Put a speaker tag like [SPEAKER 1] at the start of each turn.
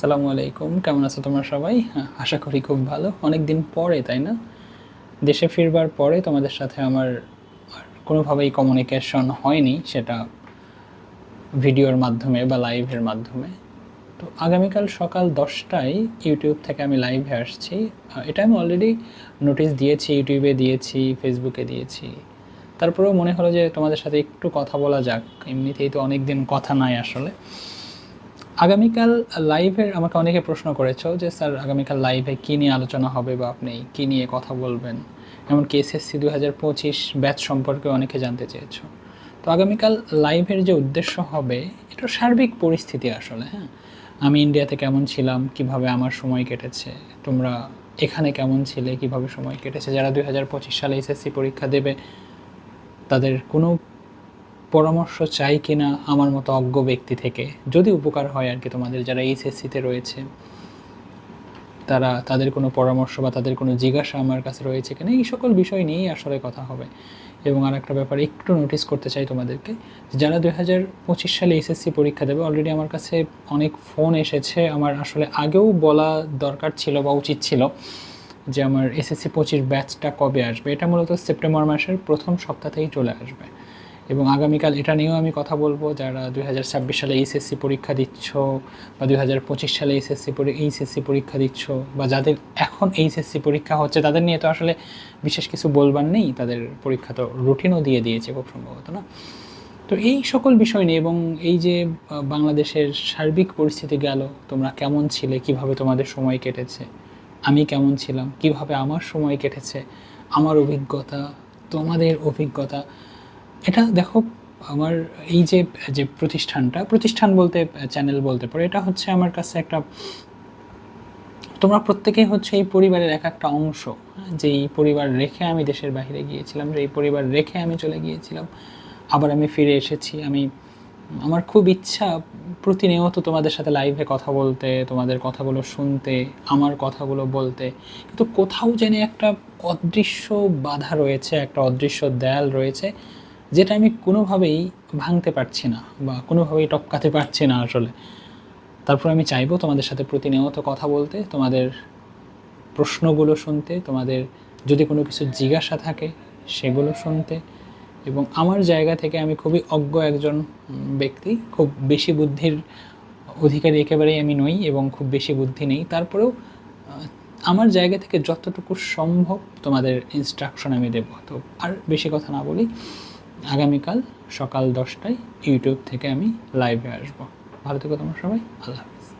[SPEAKER 1] আসসালামু আলাইকুম। কেমন আছো তোমরা সবাই? হ্যাঁ, আশা করি খুব ভালো। অনেক দিন পরে তাই না? দেশে ফিরবার পরে তোমাদের সাথে আমার কোনোভাবেই কমিউনিকেশন হয়নি সেটা ভিডিওর মাধ্যমে বা লাইভের মাধ্যমে। তো আগামীকাল সকাল দশটায় ইউটিউব থেকে আমি লাইভে আসছি। এটা আমি অলরেডি নোটিশ দিয়েছি ইউটিউবে দিয়েছি ফেসবুকে দিয়েছি। তারপরেও মনে হলো যে তোমাদের সাথে একটু কথা বলা যাক। এমনিতেই তো অনেক দিন কথা নাই আসলে। আগামীকাল লাইভের আমাকে অনেকে প্রশ্ন করেছ যে, স্যার, আগামীকাল লাইভে কী নিয়ে আলোচনা হবে বা আপনি কী নিয়ে কথা বলবেন? এমনকি এসএসসি দু হাজার পঁচিশ ব্যাচ সম্পর্কে অনেকে জানতে চেয়েছো। তো আগামীকাল লাইভের যে উদ্দেশ্য হবে, এটা সার্বিক পরিস্থিতি আসলে হ্যাঁ? আমি ইন্ডিয়াতে কেমন ছিলাম, কীভাবে আমার সময় কেটেছে, তোমরা এখানে কেমন ছিলে, কীভাবে সময় কেটেছে? যারা দুই হাজার পঁচিশ সালে এসএসসি পরীক্ষা দেবে, তাদের কোনো পরামর্শ চাই কিনা আমার মতো অজ্ঞ ব্যক্তি থেকে, যদি উপকার হয় আর কি তোমাদের যারা এইচএসসিতে রয়েছে, তারা তাদের কোনো পরামর্শ বা তাদের কোনো জিজ্ঞাসা আমার কাছে রয়েছে কিনা, এই সকল বিষয় নিয়েই আসলে কথা হবে। এবং আর একটা ব্যাপার একটু নোটিস করতে চাই তোমাদেরকে, যারা দুই হাজার পঁচিশ সালে এসএসসি পরীক্ষা দেবে অলরেডি আমার কাছে অনেক ফোন এসেছে, আমার আসলে আগেও বলা দরকার ছিল বা উচিত ছিল যে আমার এসএসসি পঁচিশ ব্যাচটা কবে আসবে। এটা মূলত সেপ্টেম্বর মাসের প্রথম সপ্তাহতেই চলে আসবে। এবং আগামীকাল এটা নিয়েও আমি কথা বলব, যারা দুই হাজার ছাব্বিশ সালে এইচএসসি পরীক্ষা দিচ্ছ বা দুই হাজার পঁচিশ সালে এইচএসসি এইচএসসি পরীক্ষা দিচ্ছ বা যাদের এখন এইচএসসি পরীক্ষা হচ্ছে, তাদের নিয়ে তো আসলে বিশেষ কিছু বলবার নেই, তাদের পরীক্ষা তো রুটিনও দিয়ে দিয়েছে খুব সম্ভবত, না? তো এই সকল বিষয় নিয়ে এবং এই যে বাংলাদেশের সার্বিক পরিস্থিতি গেল, তোমরা কেমন ছিলে, কীভাবে তোমাদের সময় কেটেছে, আমি কেমন ছিলাম, কীভাবে আমার সময় কেটেছে, আমার অভিজ্ঞতা, তোমাদের অভিজ্ঞতা এটা দেখো, আমার এই যে যে প্রতিষ্ঠানটা, প্রতিষ্ঠান বলতে চ্যানেল বলতে পারো, এটা হচ্ছে আমার কাছে একটা, তোমরা প্রত্যেকেই হচ্ছে এই পরিবারের এক একটা অংশ, যে এই পরিবার রেখে আমি দেশের বাইরে গিয়েছিলাম, যে এই পরিবার রেখে আমি চলে গিয়েছিলাম, আবার আমি ফিরে এসেছি, আমি, আমার খুব ইচ্ছা প্রতিনিয়ত তোমাদের সাথে লাইভে কথা বলতে, তোমাদের কথাগুলো শুনতে, আমার কথাগুলো বলতে, কিন্তু কোথাও যেন একটা অদৃশ্য বাধা রয়েছে, একটা অদৃশ্য দেয়াল রয়েছে যেটা আমি কোনোভাবেই ভাঙতে পারছি না বা কোনোভাবেই টপকাতে পারছি না আসলে। তারপর আমি চাইব তোমাদের সাথে প্রতিনিয়ত কথা বলতে, তোমাদের প্রশ্নগুলো শুনতে, তোমাদের যদি কোনো কিছু জিজ্ঞাসা থাকে সেগুলো শুনতে। এবং আমার জায়গা থেকে আমি খুবই অজ্ঞ একজন ব্যক্তি। খুব বেশি বুদ্ধির অধিকারী একেবারেই আমি নই এবং খুব বেশি বুদ্ধি নেই। তারপরেও আমার জায়গা থেকে যতটুকু সম্ভব তোমাদের ইনস্ট্রাকশন আমি দেবো। তো আর বেশি কথা না বলি। আগামীকাল সকাল দশটায় ইউটিউব থেকে আমি লাইভে আসব ভালো থেকো তোমার সবাই আল্লাহ হাফেজ।